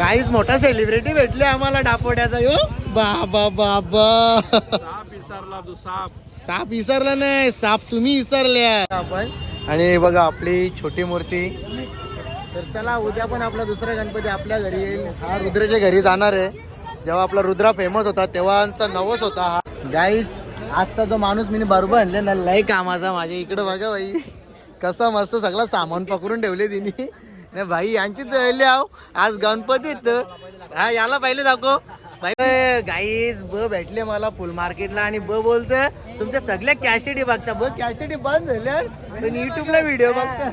गाईच मोठा सेलिब्रिटी भेटले आम्हाला डापोड्याचा. यो बाबा बाबा. साप विसरला तू साप. साप विसरला नाही साप तुम्ही विसरल्या आपण. आणि हे बघा आपली छोटी मूर्ती. तर चला उद्या पण आपला दुसरा गणपती आपल्या घरी येईल. हा रुद्राच्या घरी जाणार आहे. जेव्हा आपला रुद्रा फेमस होता तेव्हाचा नवस होता हा. गाईज आजचा जो माणूस मी बरोबर आणले ना लय कामाचा माझ्या. इकडे बघा बाई. कसा मस्त सगळं सामान पकडून ठेवले तिने. नाही भाई यांची राहिले आहो आज गणपतीत हा याला पहिले दाखव. गाईज ब भेटले मला फुल मार्केटला आणि ब बोलत तुमच्या सगळ्या कॅसेटी बघता. ब कॅसेटी बंद झाल्या पण युट्यूबला व्हिडिओ बघता.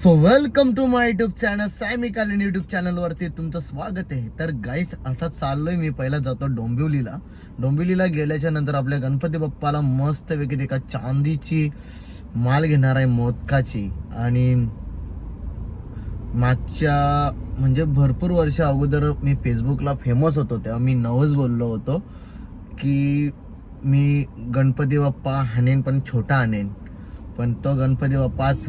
So welcome to my YouTube channel Sayami कालीन युट्यूब चॅनलवरती तुमचं स्वागत आहे. तर गाईस आता चाललोय मी. पहिला जातो डोंबिवलीला. डोंबिवलीला गेल्याच्यानंतर आपल्या गणपती बाप्पाला मस्तपैकी एका चांदीची माल घेणार आहे मोदकाची. आणि मागच्या म्हणजे भरपूर वर्ष अगोदर मी फेसबुकला फेमस होतो. तेव्हा मी नवच बोललो होतो की मी गणपती बाप्पा हाणेन पण छोटा आणेन पण तो गणपती बाप्पाच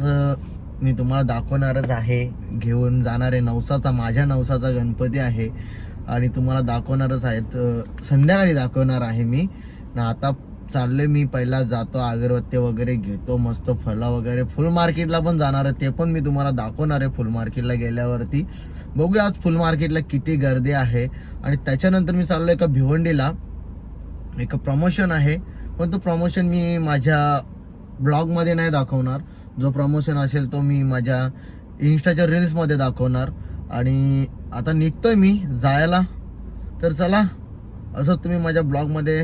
मी तुम्हाला दाखवणारच आहे. घेऊन जाणार आहे नवसाचा माझ्या नवसाचा गणपती आहे. आणि तुम्हाला दाखवणारच आहे. संध्याकाळी दाखवणार आहे मी. ना आता चाललोय मी. पहिला जातो अगरबत्ती वगैरे घेतो मस्त फळं वगैरे. फुल मार्केटला पण जाणार आहे. ते पण मी तुम्हाला दाखवणार आहे फुल मार्केटला गेल्यावरती. बघूया आज फुल मार्केटला किती गर्दी आहे. आणि त्याच्यानंतर मी चाललो एका भिवंडीला. एक प्रमोशन आहे. पण तो प्रमोशन मी माझ्या ब्लॉगमध्ये नाही दाखवणार. जो प्रमोशन असेल तो मी माझ्या इन्स्टाच्या रील्समध्ये दाखवणार. आणि आता निघतोय मी जायला. तर चला असं तुम्ही माझ्या ब्लॉगमध्ये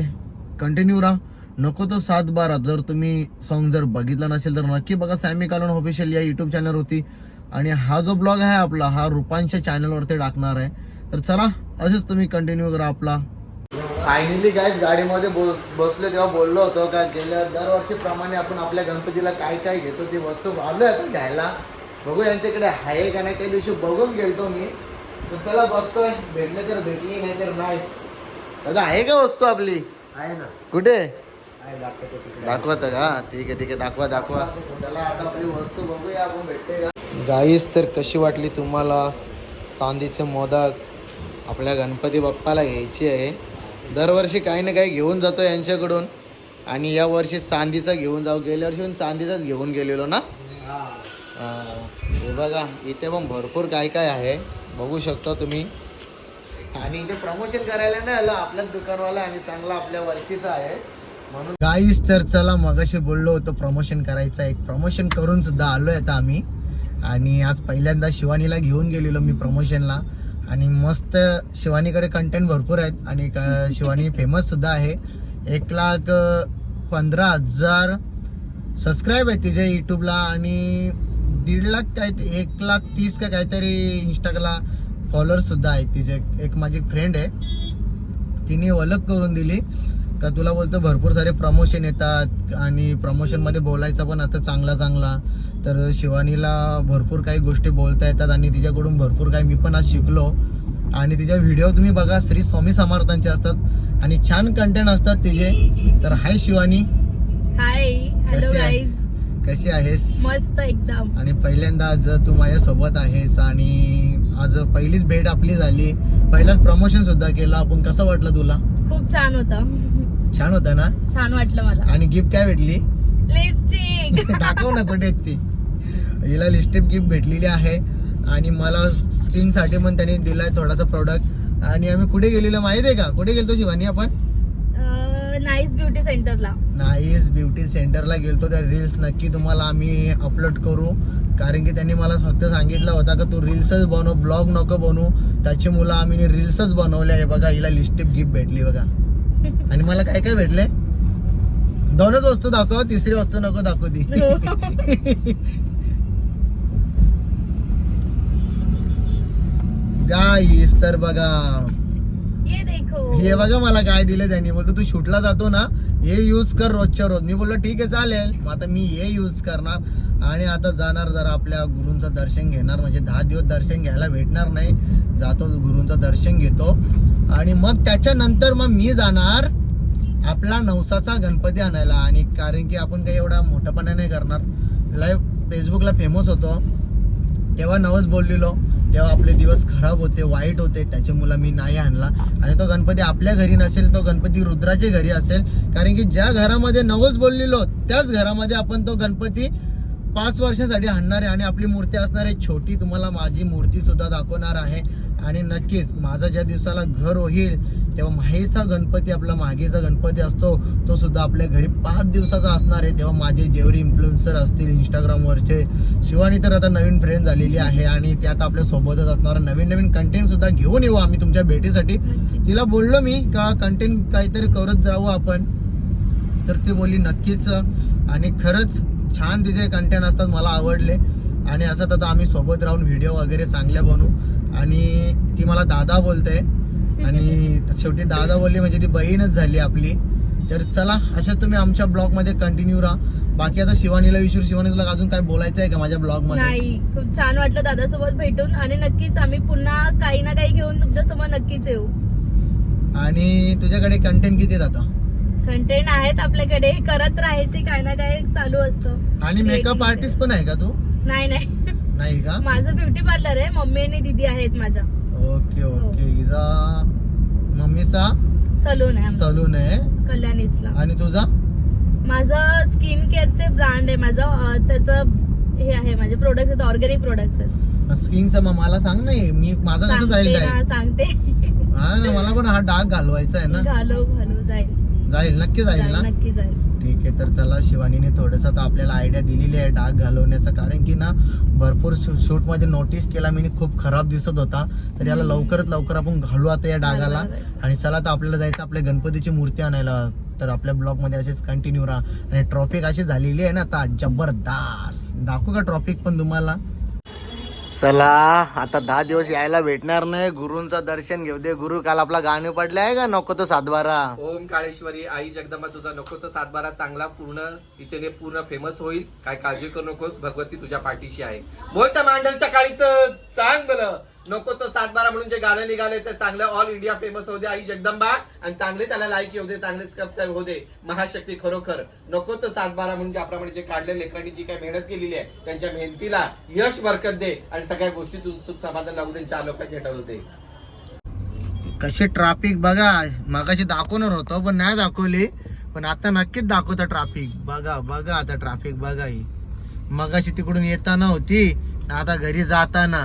कंटिन्यू राहा. नको तो सात बारा. जर तुम्ही सॉन्ग जर बघितला नसेल तर नक्की बघा सॅमी कालोन ऑफिशियल या यूट्यूब चॅनलवरती आणि हा जो ब्लॉग आहे आपला हा रुपांच्या चॅनलवरती टाकणार आहे. तर चला असेच तुम्ही कंटिन्यू करा आपला. फायनली गायच गाडीमध्ये बोल बसलो तेव्हा बोललो होतो का गेल्या दरवर्षीप्रमाणे आपण आपल्या गणपतीला काय काय घेतो ती वस्तू आलो आता घ्यायला. बघू यांच्याकडे आहे का नाही त्या दिवशी बघून गेलतो मी. तर चला बघतोय भेटले तर भेटली नाही तर नाही. दादा आहे का वस्तू आपली? आहे ना. कुठे? आहे दाखवत का? ठीक आहे ठीक आहे दाखवा दाखवा. चला आता आपली वस्तू बघूया आपण भेटते का? गाईस तर कशी वाटली तुम्हाला? चांदीचे मोदक आपल्या गणपती बाप्पाला घ्यायची आहे. दरवर्षी काही ना काही घेऊन जातो यांच्याकडून. आणि या वर्षी चांदीचा घेऊन जाऊ. गेल्या वर्षी पण चांदीचाच घेऊन गेलेलो ना? हा. बघा इथे पण भरपूर काय काय आहे. बघू शकता तुम्ही. आणि इथे प्रमोशन करायला नाही आलं आपल्याच दुकानवाला आणि चांगला आपल्या वळखीचा आहे. म्हणून गाईस तर चला मगाशी बोललो होतो प्रमोशन करायचं एक प्रमोशन करून सुद्धा आलोय आता आम्ही. आणि आज पहिल्यांदा शिवानीला घेऊन गेलेलो मी प्रमोशनला आणि मस्त शिवानीकडे कंटेंट भरपूर आहेत आणि शिवानी फेमस सुद्धा आहे. एक लाख पंधरा हजार सबस्क्राईब आहे तिचे यूट्यूबला आणि दीड लाख काय ते- एक लाख तीस का काहीतरी इंस्टाला फॉलोअर्स सुद्धा आहेत तिचे. एक माझी फ्रेंड आहे. तिने ओळख करून दिली. का तुला बोलतो भरपूर सारे प्रमोशन येतात आणि प्रमोशनमध्ये बोलायचं पण असतं चांगला चांगला. तर शिवानीला भरपूर काही गोष्टी बोलता येतात आणि तिच्याकडून भरपूर काही मी पण आज शिकलो. आणि तिच्या व्हिडिओ तुम्ही बघा श्री स्वामी समर्थांचे असतात आणि छान कंटेंट असतात तिचे. तर हाय शिवानी. हाय कशी आहेस? मस्त एकदम. आणि पहिल्यांदा आज तू माझ्यासोबत आहेस आणि आज पहिलीच भेट आपली झाली. पहिलाच प्रमोशन सुद्धा केलं. आपण कसं वाटलं तुला? खूप छान होतं. छान होतं ना? छान वाटलं मला. आणि गिफ्ट काय भेटली? लिपस्टिक दाखव ना कुठे ती. हिला लिस्टिप गिफ्ट भेटलेली आहे. आणि मला स्किनसाठी पण त्यांनी दिलाय थोडासा प्रोडक्ट आणि आम्ही कुठे गेलेलो माहीत आहे का? कुठे गेलतो शिवानी आपण? नाईस ब्युटी सेंटरला नाईस ब्युटी सेंटरला गेलतो. त्या रील्स नक्की तुम्हाला आम्ही अपलोड करू. कारण की त्यांनी मला फक्त सांगितलं होता का तू रील्सच बनव ब्लॉग नको बनवू. त्याची मुलं आम्ही रील्सच बनवल्या. हे बघा हिला लिस्टिप गिफ्ट भेटली बघा. आणि मला काय काय भेटले दोनच वस्तू दाखव तिसरी वस्तू नको दाखवू ती गाईस तर बघा. ये देखो. हे बघा मला काय दिलं त्यांनी. बोलतो तू शूटला जातो ना हे यूज कर रोजच्या रोज. मी बोललो ठीक आहे चालेल. मग आता मी हे यूज करणार. आणि आता जाणार जरा आपल्या गुरूंचं दर्शन घेणार म्हणजे दहा दिवस दर्शन घ्यायला भेटणार नाही. जातो गुरूंचं दर्शन घेतो. आणि मग त्याच्यानंतर मग मी जाणार आपला नवसाचा गणपती आणायला. आणि कारण की आपण काही एवढा मोठेपणा नाही करणार. लाईव्ह फेसबुकला फेमस होतो. तेव्हा नवस बोललेलो. तेव्हा आपले दिवस खराब होते वाईट होते. त्याच्यामुळे मी नाही आणला. आणि तो गणपती आपल्या घरी नसेल तो गणपती रुद्राच्या घरी असेल. कारण की ज्या घरामध्ये नवस बोललेलो त्याच घरामध्ये आपण तो गणपती पाच वर्षासाठी आणणारे आहे आणि आपली मूर्ती असणार आहे छोटी तुम्हाला माझी मूर्ती सुद्धा दाखवणार आहे. आणि नक्कीच माझा ज्या दिवसाला घर होईल तेव्हा माहीचा गणपती आपला मागेचा गणपती असतो तो सुद्धा आपल्या घरी पाच दिवसाचा असणार आहे. तेव्हा माझे जेवढे इन्फ्लुएन्सर असतील इंस्टाग्रामवरचे शिवानी तर आता नवीन फ्रेंड झालेली आहे आणि त्यात आपल्या सोबतच असणार नवीन नवीन कंटेंट सुद्धा घेऊन येऊ आम्ही तुमच्या भेटीसाठी. तिला बोललो मी का कंटेंट काहीतरी करत जाऊ आपण? तर ती बोलली नक्कीच. आणि खरंच छान तिचे कंटेंट असतात मला आवडले. आणि असं तर आम्ही सोबत राहून व्हिडिओ वगैरे चांगल्या बनवू. आणि ती मला दादा बोलते. आणि शेवटी दादा बोलली म्हणजे ती बहीणच झाली आपली. तर चला अशा तुम्ही आमच्या ब्लॉगमध्ये कंटिन्यू राहा. बाकी आता शिवानीला विचारू. शिवानी तुला अजून काय बोलायचं आहे का माझ्या ब्लॉगमध्ये नाही खूप छान वाटलं दादासोबत भेटून. आणि नक्कीच आम्ही पुन्हा काही ना काही घेऊन तुमच्यासमोर नक्कीच येऊ. आणि तुझ्याकडे कंटेंट किती आता? कंटेंट आहेत आपल्याकडे करत राहायचे काही ना काही चालू असतं. आणि मेकअप आर्टिस्ट पण आहे का तू? नाही नाही. नाही का? माझं ब्युटी पार्लर आहे मम्मी आणि दीदी आहेत माझ्या. Okay okay. हिचा मम्मीचा सलून आहे सलून आहे. कल्याणीजला. आणि तुझा? माझं स्किन केअरचे ब्रँड आहे. माझं त्याचं हे आहे माझे प्रोडक्ट्स आहेत ऑर्गॅनिक प्रोडक्ट्स आहेत. स्किनचा मग मला सांग नाही मी माझा कसं जाईल सांगते काय ना हा ना मला पण हा डाग घालवायचा आहे ना. घालू घालू जाईल. जाईल नक्की जाईल ना? नक्की जाईल. ठीक आहे तर चला शिवानीने थोडस आता आपल्याला आयडिया दिलेली आहे डाग घालवण्याचं. कारण की ना भरपूर शूटमध्ये नोटीस केला मी खूप खराब दिसत होता. तर याला. लवकरात लवकर आपण घालू आता या डागाला. आणि चला आता आपल्याला जायचं आपल्या गणपतीची मूर्ती आणायला. तर आपल्या ब्लॉगमध्ये असेच कंटिन्यू राहा. आणि ट्रॉफिक अशी झालेली आहे ना आता जबरदस्त. दाखवू का ट्रॉफिक पण तुम्हाला? चला आता दहा दिवस यायला भेटणार नाही. गुरुंचं दर्शन घेऊ दे. गुरु काल आपला गाणं पडलं आहे का? नको तो सातबारा. ओम काळेश्वरी आई जगदंबा तुझा नको तो सातबारा चांगला पूर्ण इथे पूर्ण फेमस होईल. काय काळजी करू नकोस भगवती तुझ्या पाठीशी आहे. बोलता मांडलच्या काळीच सांग बरं. नको तो सातबारा म्हणून जे गाणं निघाले ते चांगलं ऑल इंडिया फेमस होऊ दे आई जगदंबा. आणि चांगले त्याला लाईक येऊ दे चांगले सबस्क्राईब होऊ दे. महाशक्ती खरोखर. नको तो सातबारा म्हणून ज्याप्रमाणे जे काढले लेकरांनी जी काही मेहनत केलेली आहे त्यांच्या मेहनतीला यश बरकत दे आणि सगळ्या गोष्टी तू सुख समाधान लागू दे चार लोक झेंडा होते. कसे ट्राफिक बघा मगाशी दाखवणार होतो पण नाही दाखवली. पण आता नक्कीच दाखवतं ट्राफिक बघा बघा आता ट्राफिक बघा ही. मगाशी तिकडून येताना होती आता घरी जाताना.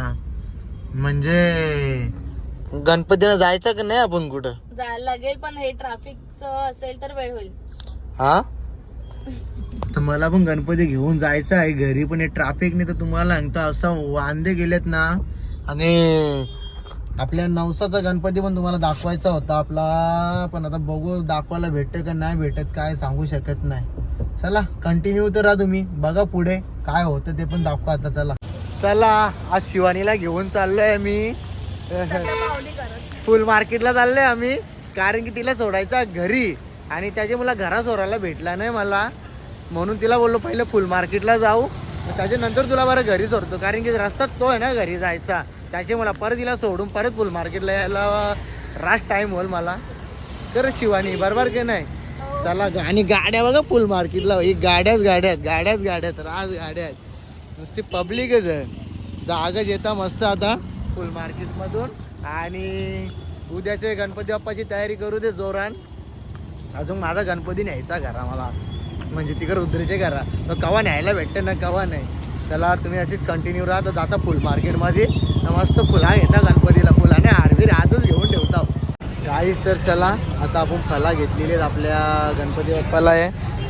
म्हणजे गणपतीला जायचं का नाही आपण कुठं? जायला लागेल पण हे ट्रॅफिकचं असेल तर वेळ होईल. हा? तर मला पण गणपती घेऊन जायचं आहे घरी पण हे ट्रॅफिकने तर तुम्हाला सांगतो असं वांदे गेलेत ना. आणि आपल्या नवसाचा गणपती पण तुम्हाला दाखवायचा होता आपला पण आता बघू दाखवायला भेटतं का नाही भेटत काय सांगू शकत नाही. चला कंटिन्यू तर राहा तुम्ही. बघा पुढे काय होतं ते पण दाखवा आता चला. चला आज शिवानीला घेऊन चाललोय मी फुल मार्केटला चाललोय आम्ही कारण की तिला सोडायचा घरी. आणि त्याचे मला घरा सोडायला भेटला नाही मला. म्हणून तिला बोललो पहिले फुल मार्केटला जाऊ. त्याच्यानंतर तुला बरं घरी सोडतो कारण की रस्ता तो आहे ना घरी जायचा. त्याचे मला परत तिला सोडून परत फुल मार्केटला यायला रास टाइम होईल मला. तर शिवानी बरोबर की नाही? हो. चला आणि गाड्या बघा फुल मार्केटला. ही गाड्याच गाड्यात गाड्याच गाड्यात राज गाड्यात. नुसती पब्लिकच आहे. जागा येता मस्त आता. फुल मार्केटमधून आणि उद्याचे गणपती बाप्पाची तयारी करू दे जोरान. अजून माझा गणपती न्यायचा घरा मला. म्हणजे तिकडे रुद्रीचे घरा. तर कवा न्यायला भेटते ना कवा नाही. चला तुम्ही अशीच कंटिन्यू राहा. तर जाता फुल मार्केटमध्ये तर मस्त फुला घेता गणपतीला. फुलाने आरवीर आजच घेऊन ठेवता. काहीच तर चला. आता आपण फला घेतलेली आहेत आपल्या गणपती बाप्पाला. आहे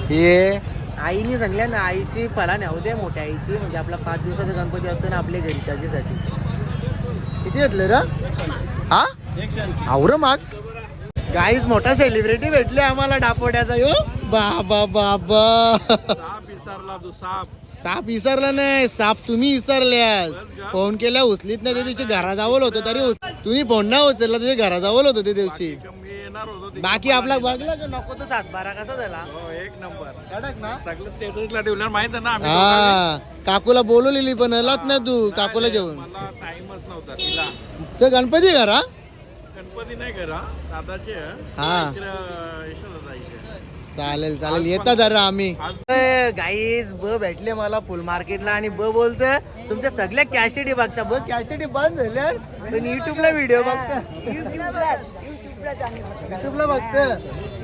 हे आईने सांगल्या ना आईची फला न्यावू दे मोठ्या आईची म्हणजे आपला पाच दिवसाचा गणपती असतो ना आपल्या घरी त्याच्यासाठी. किती घेतलं र? हा? आवर माग. गाईज मोठा सेलिब्रिटी भेटले आम्हाला डापोट्याचा यो. बाबा बाबा. साप विसरला तू साप साप विसरला नाही साप तुम्ही विसरल्या फोन केला उचलीत नाही ते तिची घरा जावल होतो तरी तुम्ही फोन नाही उचलला तुझ्या घरा जावल होतो त्या दिवशी. येणार होतो. बाकी आपला बघला का नको तर सात बारा कसा झाला? हो एक नंबर. कडक ना? सगळं स्टेटसला ठेवल्यावर माहीत आहे ना आम्ही दोघांनी. हा काकूला बोलवलेली पण हलत नाही तू काकूला जेवण मला टाइमच नव्हता तिला. तर गणपती घरा गणपती नाही करा दादाचे. हा. चालेल चालेल. येतात जरा आम्ही. गाईज ब भेटले मला फुल मार्केटला आणि ब बोलतोय तुमच्या सगळ्या कॅसेटी बघता. ब कॅसेटी बंद झाल्या पण युट्यूबला व्हिडिओ बघता. युट्यूबला बघत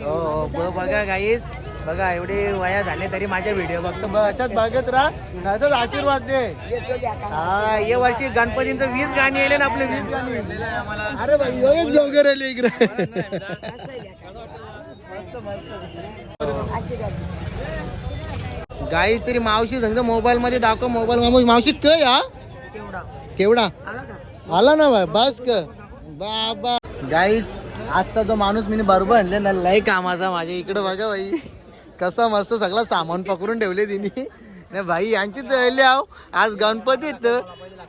हो हो ब बघा गाईज बघा एवढे वया झाले तरी माझ्या व्हिडिओ बघतो. ब अशाच बघत राहा. असंच आशीर्वाद दे. हा या वर्षी गणपतींचं वीस गाणी आले ना आपले वीस गाणी. अरे भाई ह्यो एक ब्लॉगर आले इकडे. गाई तरी मावशी सांगतो मोबाईल मध्ये दाखव मोबाईल मावशी. क या. केवढा? आला ना बाय बस क बाबा. गाईज आजचा जो माणूस मी बरोबर आणले ना लय कामाचा माझ्या इकडे बघा बाई. कसा मस्त सगळं सामान पकडून ठेवले तिने. नाही भाई यांची तर आहो आज गणपतीत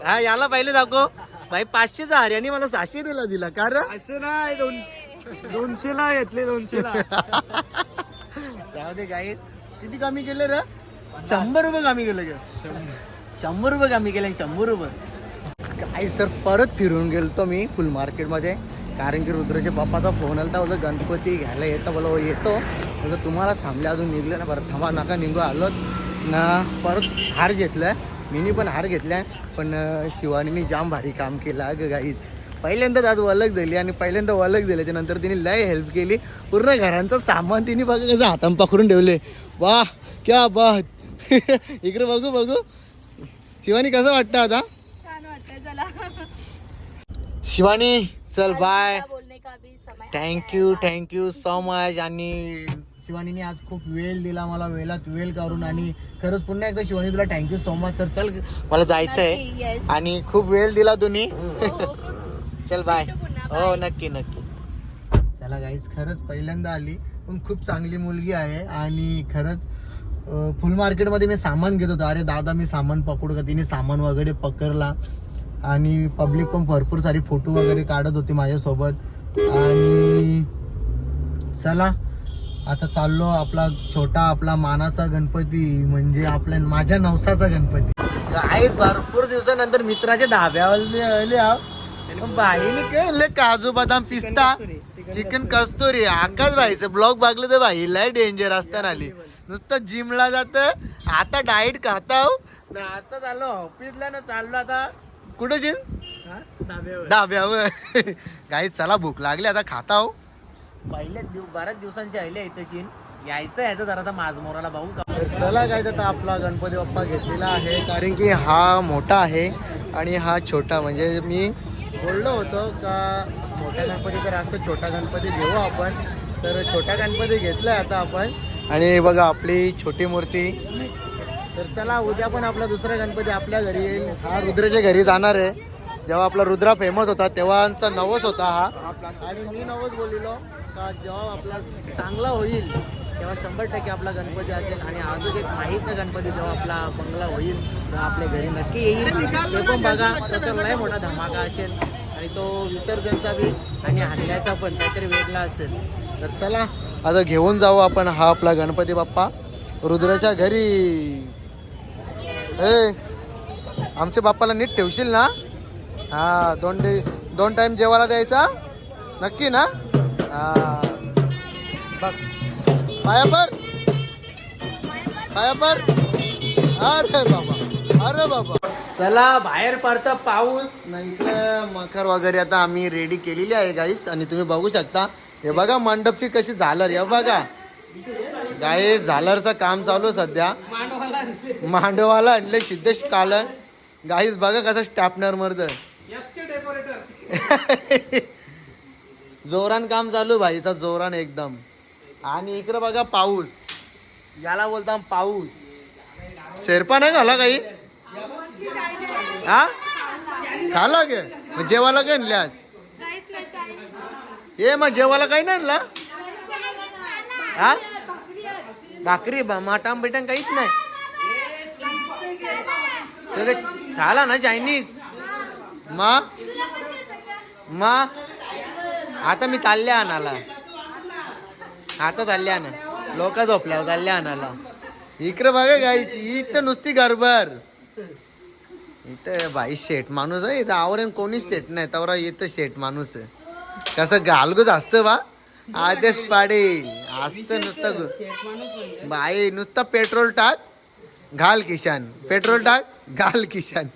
हा याला पहिले दाखव. भाई पाचशेचा हरियाणी मला सहाशे दिला. दिला कारण असं नाही दोनशे दोनशे ला घेतले दोनशे ला त्यामध्ये काय किती कमी केलं रे? शंभर रुपये कमी केलं ग. शंभर रुपये कमी केले शंभर रुपये. काहीच तर परत फिरून गेलतो मी फुल मार्केटमध्ये. कारण की रुद्राच्या पप्पाचा फोन आला होता बोलतो गणपती घ्यायला येतो. बोला हो, येतो. बोलतो तुम्हाला थांबले अजून निघले ना परत थांबा नका निघू आलो. ना परत हार घेतलाय मीनी पण हार घेतलाय पण शिवानीने जाम भारी काम केलं अगं गाईच पहिल्यांदाच आज वलक दिली आणि पहिल्यांदा वलक दिले त्यानंतर तिने लय हेल्प केली. पूर्ण घरांचं सामान तिने बघा कसं हातान पकडून ठेवले. वा क्या बा इकडे बघू बघू. शिवानी कसं वाटतं आता? छान वाटतं चला. शिवानी चल bye thank you thank you so much आणि शिवानीने आज खूप वेळ दिला मला वेळात वेळ करून आणि खरंच पुन्हा एकदा शिवानी तुला थँक्यू सो मच तर चल मला जायचं आहे. आणि खूप वेळ दिला तुम्ही हो. चल बाय हो. नक्की नक्की. चला गाईज खरंच पहिल्यांदा आली. पण खूप चांगली मुलगी आहे. आणि खरंच फुल मार्केटमध्ये मी सामान घेत होतो. अरे दादा मी सामान पकडू का? तिने सामान वगैरे पकडला. आणि पब्लिक पण भरपूर सारी फोटो वगैरे काढत होती माझ्यासोबत. आणि चला आता चाललो आपला छोटा आपला मानाचा गणपती म्हणजे आपल्या माझ्या नवसाचा गणपती. आहे भरपूर दिवसानंतर मित्राच्या धाब्यावर बाईने काय काजू बदाम पिस्ता चिकन कस्तुरी. आकाश भाईचं ब्लॉग बघलं तर भाई लय डेंजर असताना आली. नुसतं जिमला जात. आता डाएट खाता ना आता चाललो. ऑफिसला ना चाललो आता. कुठं जिम डाब्यावर काही चला भूक लागली आता खाता हो. पहिल्या दिव बऱ्याच दिवसांची आले आहे तशी यायचं यायचं जरा आता माझमोराला भाऊ का तर चला काय आता आपला गणपती बाप्पा घेतलेला आहे कारण की हा मोठा आहे आणि हा छोटा. म्हणजे मी बोललो होतो का मोठा गणपती तर असतं छोटा गणपती घेऊ आपण. तर छोटा गणपती घेतलाय आता आपण. आणि बघा आपली छोटी मूर्ती. तर चला उद्या पण आपला दुसरा गणपती आपल्या घरी येईल. हा रुद्राच्या घरी जाणार आहे. जेव्हा आपला रुद्रा फेमस होता तेव्हाचा नवस होता हा. आणि मी नवस बोललेलो का जेव्हा आपला चांगला होईल तेव्हा शंभर टक्के आपला गणपती असेल. आणि अजून एक माहीतचा गणपती जेव्हा आपला बंगला होईल तेव्हा आपल्या घरी नक्की येईल. ते पण बघा त्याचा तर लय मोठा धमाका असेल. आणि तो विसर्जनचा बी आणि हल्ल्याचा पण काहीतरी वेगळा असेल. तर चला आता घेऊन जाऊ आपण हा आपला गणपती बाप्पा. रुद्राच्या घरी. ए आमच्या बाप्पाला नीट ठेवशील ना? हा दोन डे दोन टाइम जेवायला द्यायचा? नक्की ना? हा. बघ. पाया पर पाया पर अरे बाबा. अरे बाबा. चला बाहेर पडता पाऊस. नाही मखर वगैरे आता आम्ही रेडी केलेली आहे गाईस आणि तुम्ही बघू शकता. हे बघा मंडपची कशी झालं हे बघा. गाय झालरचं काम चालू आहे सध्या. मांडवाला आणले. सिद्धेश कालन. गाईस बघा कसं स्टॅपनर मरत जोरान काम चालू भाईचा जोरान एकदम. आणि इकडे बघा पाऊस. याला बोलता पाऊस. शेरपा नाही घाला काही? हा? खाला गे मग जेवायला काय आणले आज? ये मग जेवायला काही नाही आणला? हा? भाकरी बा मटण बिटन काहीच नाही. तर खाला ना चायनीज मा? मा? आता मी चालले आणाला आता चालले आणा. लोक झोपल्यावर हो, चालले आणाला इकडे बघा गायची इथं नुसती गरबर इथं बाई शेट माणूस आहे इथं आवरण कोणीच शेट नाही तवरा इथं शेट माणूस आहे. कसं गालगूच असतं बा. आदेश पाडेल आज तर नुसतं बाई नुसतं पेट्रोल टाक घाल किशान. पेट्रोल टाक घाल किशान.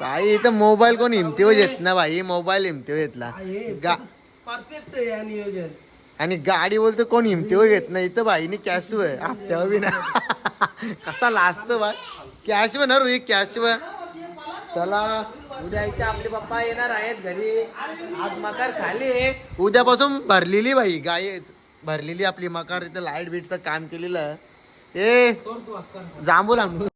भाई इथं मोबाईल कोण हिमतीवर येत ना भाई मोबाईल हिमतीवर घेतला. गा आणि गाडी बोलतो कोण हिमतीवर घेत नाही? इथं भाईनी कॅश हप्त्यावर बी ना. कसा लाजतो बा कॅश ना रुई कॅश चला. उद्या इथे आपले पप्पा येणार आहेत घरी. आज मकार खाली. उद्यापासून भरलेली भाई गाय भरलेली आपली मकार. इथं लाइट बीटचं काम केलेलं. ए जांभूल आणू